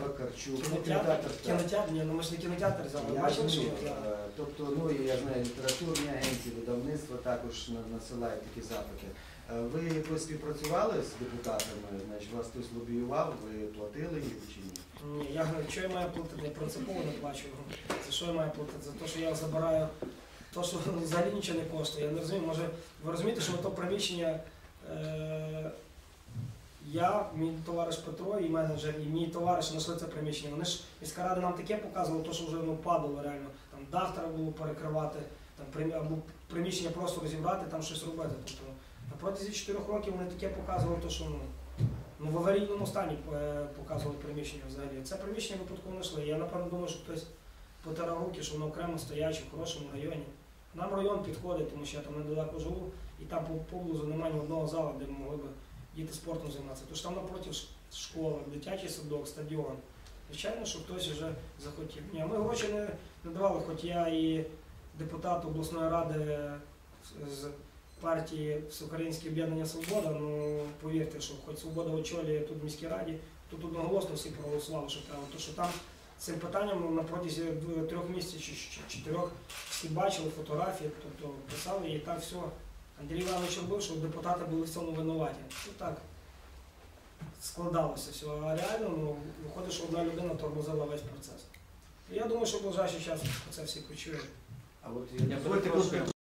Вакарчук, Кінотеатр, кінотеатр, ні, ну ми ж не кінотеатр взяли. Я Бачили, що розумію, ми взяли? е, Тобто, ну і я знаю, літературні агенції, видавництва також на- надсилають такі запити. Е, Ви якось співпрацювали з депутатами? Значить, вас хтось лобіював, ви платили їм чи ні? Ні, я говорю, що я маю платити? Я принципово не плачу. За що я маю платити? За те, що я забираю те, що взагалі нічого не коштує. Я не розумію, може, ви розумієте, що то приміщення. Е- я, мій товариш Петро і менеджер, і мій товариш знайшли це приміщення. Вони ж міська рада нам таке показувала, то, що вже ну, падало реально. Там дах треба було перекривати, там або приміщення просто розібрати, там щось робити. Тобто на протязі 4 років вони таке показували, то, що ну, ну, в аварійному стані е, показували приміщення взагалі. Це приміщення випадково знайшли. Я напевно думаю, що хтось потирав руки, що воно окремо стояче в хорошому районі. Нам район підходить, тому що я там недалеко живу, і там по- поблизу немає ні одного залу, де ми могли б діти спортом займатися. Тож там напроти ш- школа, дитячий садок, стадіон. Звичайно, що хтось вже захотів. Ні, ми гроші не, не давали, хоч я і депутат обласної ради з- партії Всеукраїнське об'єднання Свобода. Ну повірте, що хоч свобода очолює тут в міській раді, тут одноголосно всі проголосували, що треба. То що там цим питанням ну, на протязі трьох місяців чи чотирьох всі бачили фотографії, тобто писали і так все. Андрій Іванович робив, щоб депутати були в цьому винуваті. Ну так складалося все. А реально ну, виходить, що одна людина тормозила весь процес. І я думаю, що в ближайший час це всі почують. А от Я